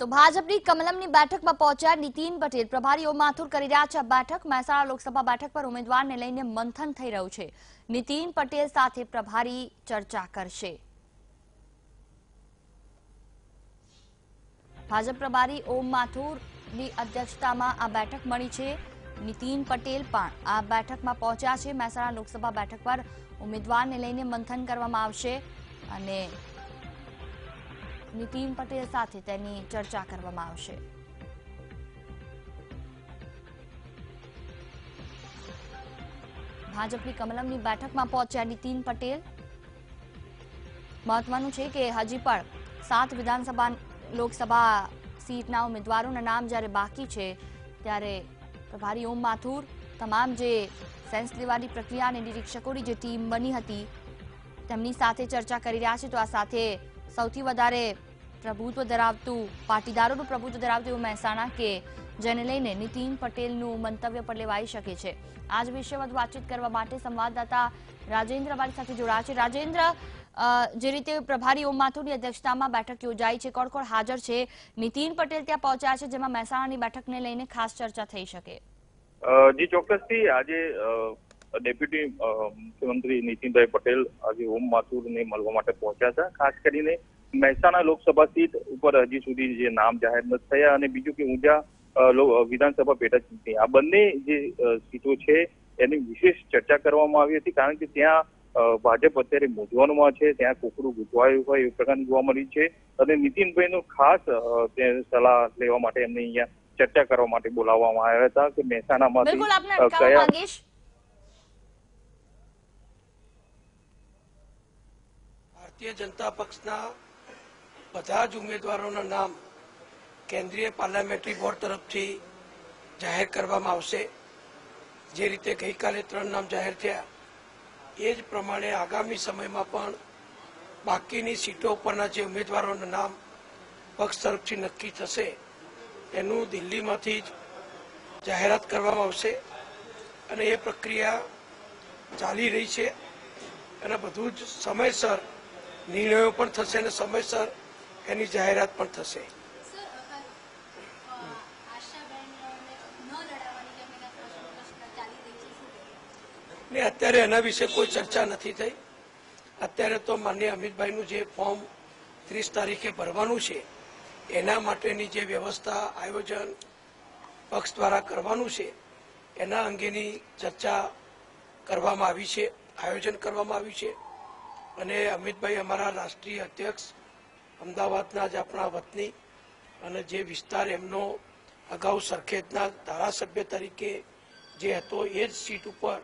તો ભાજપની કમલમની બેઠકમાં પહોંચ્યા નીતિન પટેલ. પ્રભારીઓ માથુર કરી રહ્યા છે બેઠક. મહેસાણા લોકસભા બેઠક પર ઉમેદવારને લઈને મંથન થઈ રહ્યું છે. નીતિન પટેલ સાથે પ્રભારી ચર્ચા કરશે. ભાજપ પ્રભારી ઓમ માથુરની અધ્યક્ષતામાં આ બેઠક મળી છે. નીતિન પટેલ પણ આ બેઠકમાં પહોંચ્યા છે. મહેસાણા લોકસભા બેઠક પર ઉમેદવારને લઈને મંથન કરવામાં આવશે અને નીતિન પટેલ સાથે તેની ચર્ચા કરવામાં આવશે. ભાજપની કમલમની બેઠકમાં પહોંચ્યા નીતિન પટેલ. મહત્વનું છે કે હજી પણ સાત વિધાનસભા લોકસભા સીટના ઉમેદવારોના નામ જ્યારે બાકી છે, ત્યારે પ્રભારી ઓમ માથુર, તમામ જે સેન્સ લેવાની પ્રક્રિયા અને નિરીક્ષકોની જે ટીમ બની હતી, તેમની સાથે ચર્ચા કરી રહ્યા છે. તો આ સાથે સૌથી વધારે પ્રભુત્વ ધરાવતું, પાટીદારોનું પ્રભુત્વ ધરાવતું એવું મહેસાણા કે જેને લઈને નીતિન પટેલનું મંતવ્ય પણ લેવાઈ શકે છે. આજ વિશે વધુ વાતચીત કરવા માટે સંવાદદાતા રાજેન્દ્ર અમારી સાથે જોડાયા છે. રાજેન્દ્ર જે રીતે પ્રભારી ઓમ માથુરની અધ્યક્ષતામાં બેઠક યોજાઈ છે કોણ કોણ હાજર છે? નીતિન પટેલ ત્યાં પહોંચ્યા છે, જેમાં મહેસાણાની બેઠકને લઈને ખાસ ચર્ચા થઈ શકે. જી, ચોક્કસથી આજે ડેપ્યુટી મુખ્યમંત્રી નીતિનભાઈ પટેલ આજે ઓમ માથુરને મળવા માટે પહોંચ્યા હતા, ખાસ કરીને મહેસાણા લોકસભા સીટ ઉપર હજી સુધી જે નામ જાહેર નથી થયા અને બીજું કે ઊંઝા વિધાનસભા પેટા ચૂંટણી. આ બંને જે સીટો છે એની વિશેષ ચર્ચા કરવામાં આવી હતી કારણ કે ત્યાં ભાજપ અત્યારે મૂંઝવણમાં છે ત્યાં કોકડું ગુજવાયું હોય એવું પ્રકારની જોવા મળી છે અને નીતિનભાઈનો ખાસ સલાહ લેવા માટે એમને અહીંયા ચર્ચા કરવા માટે બોલાવવામાં આવ્યા હતા કે મહેસાણામાંથી કયા ભારતીય જનતા પક્ષના બધા જ ઉમેદવારોના નામ કેન્દ્રીય પાર્લામેન્ટરી બોર્ડ તરફથી જાહેર કરવામાં આવશે. જે રીતે ગઈકાલે ત્રણ નામ જાહેર થયા, એ જ પ્રમાણે આગામી સમયમાં પણ બાકીની સીટો ઉપરના જે ઉમેદવારોના નામ પક્ષ તરફથી નક્કી થશે, એનું દિલ્હીમાંથી જ જાહેરાત કરવામાં આવશે અને એ પ્રક્રિયા ચાલી રહી છે. અને બધું જ સમયસર નિર્ણયો પણ થશે અને સમયસર એની જાહેરાત પણ થશે. ને અત્યારે એના વિશે કોઈ ચર્ચા નથી થઈ. અત્યારે તો માન્ય અમિતભાઈનું જે ફોર્મ ત્રીસ તારીખે ભરવાનું છે એના માટેની જે વ્યવસ્થા આયોજન પક્ષ દ્વારા કરવાનું છે એના અંગેની ચર્ચા કરવામાં આવી છે આયોજન કરવામાં આવ્યું છે. અને અમિતભાઈ અમારા રાષ્ટ્રીય અધ્યક્ષ અમદાવાદના જ આપણા વતની અને જે વિસ્તાર એમનો અગાઉ સરખેજના ધારાસભ્ય તરીકે જે હતો, એ જ સીટ ઉપર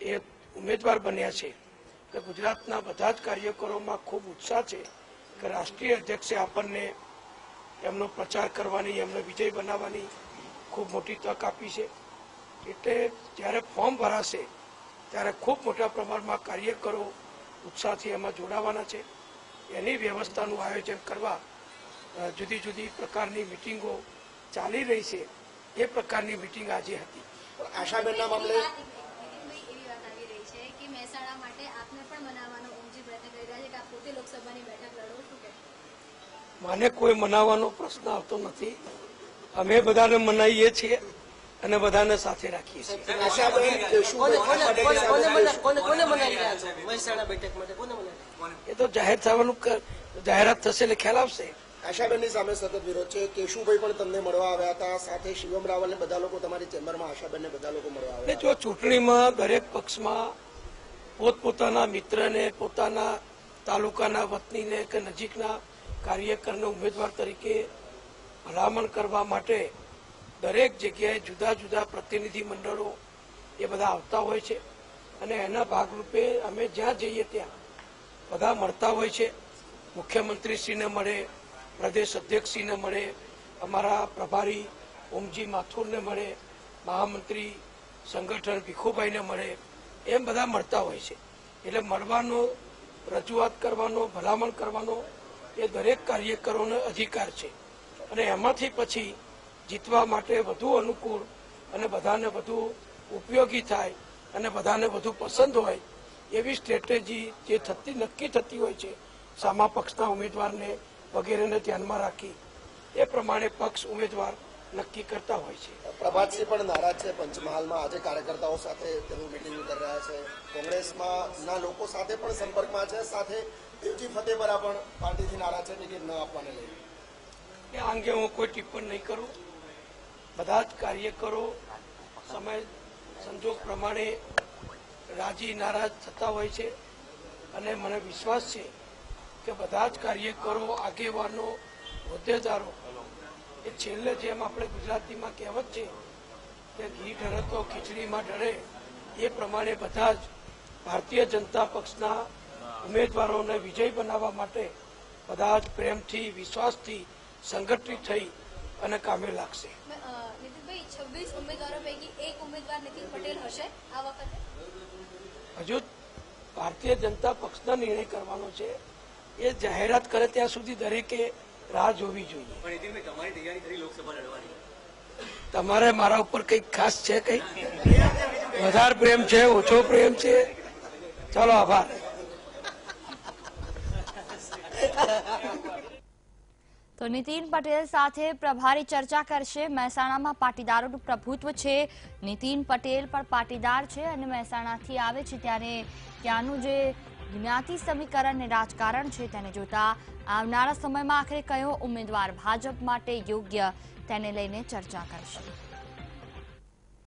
એ ઉમેદવાર બન્યા છે. કે ગુજરાતના બધા જ કાર્યકરોમાં ખૂબ ઉત્સાહ છે કે રાષ્ટ્રીય અધ્યક્ષે આપણને એમનો પ્રચાર કરવાની, એમને વિજય બનાવવાની ખૂબ મોટી તક આપી છે. એટલે જ્યારે ફોર્મ ભરાશે, ત્યારે ખૂબ મોટા પ્રમાણમાં કાર્યકરો ઉત્સાહથી એમાં જોડાવાના છે. એની વ્યવસ્થાનું આયોજન કરવા જુદી જુદી પ્રકારની મિટિંગો ચાલી રહી છે. એ પ્રકારની મિટિંગ આજે હતી. આશાબેનના મામલે? એવી વાત- નીતિનભાઈ, એવી વાત આવી રહી છે કે મહેસાણા માટે આપને પણ મનાવવાનો ઊંચી પ્રયત્ન કરી રહ્યા છે કે આપ પોતે લોકસભાની બેઠક લડો શું કે મને કોઈ મનાવવાનો પ્રશ્ન આવતો નથી. અમે બધાને મનાવીએ છીએ. અને બધાને સાથે રાખીએ છીએ. આશાબેન એ તો જાહેર થવાનું જાહેરાત થશે એટલે ખ્યાલ આવશે. આશાબેનની સામે સતત વિરોધ છે. કેશુભાઈ પણ તમને મળવા આવ્યા હતા. સાથે શિવમ રાવલ બધા લોકો તમારી ચેમ્બરમાં આશાબેનને બધા લોકો મળવા એટલે આવ્યા જો ચૂંટણીમાં દરેક પક્ષમાં પોતપોતાના મિત્રને પોતાના તાલુકાના વતનીને કે નજીકના કાર્યકરને ઉમેદવાર તરીકે ભલામણ કરવા માટે દરેક જગ્યાએ જુદા જુદા પ્રતિનિધિ મંડળો એ બધા આવતા હોય છે અને એના ભાગરૂપે અમે જ્યાં જઈએ ત્યાં બધા મળતા હોય છે. મુખ્યમંત્રીશ્રીને મળે, પ્રદેશ અધ્યક્ષશ્રીને મળે, અમારા પ્રભારી ઓમજી માથુરને મળે, મહામંત્રી સંગઠન ભીખુભાઈને મળે, એમ બધા મળતા હોય છે. એટલે મળવાનો, રજૂઆત કરવાનો, ભલામણ કરવાનો એ દરેક કાર્યકરોનો અધિકાર છે. અને એમાંથી પછી જીતવા માટે વધુ અનુકૂળ અને બધાને વધુ ઉપયોગી થાય અને બધાને વધુ પસંદ હોય એવી સ્ટ્રેટેજી જે થતી નક્કી થતી હોય છે સામા પક્ષના ઉમેદવારને વગેરેને ધ્યાનમાં રાખી એ પ્રમાણે પક્ષ ઉમેદવાર નક્કી કરતા હોય છે. પ્રભાતસિંહ પણ નારાજ છે પંચમહાલમાં. આજે કાર્યકર્તાઓ સાથે તેઓ મિટિંગ કરી રહ્યા છે. કોંગ્રેસમાં ના લોકો સાથે પણ સંપર્કમાં છે. સાથે દેવજી ફતેપરા પણ પાર્ટીથી નારાજ છે ટિકિટ ન આપવાને લઈને એ અંગે હું કોઈ ટિપ્પણ નહીં કરું. બધા જ કાર્યકરો સમય સંજોગ પ્રમાણે રાજી, નારાજ થતા હોય છે અને મને વિશ્વાસ છે કે બધા જ કાર્યકરો, આગેવાનો, હોદ્દેદારો એ છેલ્લે જેમ આપણે ગુજરાતીમાં કહેવત છે કે ઘી ઢરે તો ખીચડીમાં ઢરે એ પ્રમાણે બધા જ ભારતીય જનતા પક્ષના ઉમેદવારોને વિજય બનાવવા માટે બધા જ પ્રેમથી, વિશ્વાસથી સંગઠિત થઈ અને કામે લાગશે. મે- અ, નીતિનભાઈ છવ્વીસ ઉમેદવારો પૈકી એક ઉમેદવાર નીતિન પટેલ હશે આ વખતે? હજુ ભારતીય જનતા પક્ષનો નિર્ણય કરવાનો છે. એ જાહેરાત કરે ત્યાં સુધી દરેકે રાહ જોવી જોઈએ. તમારી તૈયારી કરી લોકસભા લડવાની. તમારે મારા ઉપર કંઈક ખાસ છે કઈ? વધારે પ્રેમ છે ઓછો પ્રેમ છે? ચાલો આભાર. તો નીતિન પટેલ સાથે પ્રભારી ચર્ચા કરશે. મહેસાણામાં પાટીદારોનું પ્રભુત્વ છે. નીતિન પટેલ પણ પાટીદાર છે અને મહેસાણાથી આવે છે ત્યારે ત્યાંનું જે જ્ઞાતિ સમીકરણ અને રાજકારણ છે તેને જોતા આવનારા સમયમાં આખરે કયો ઉમેદવાર ભાજપ માટે યોગ્ય, તેને લઈને ચર્ચા કરશે.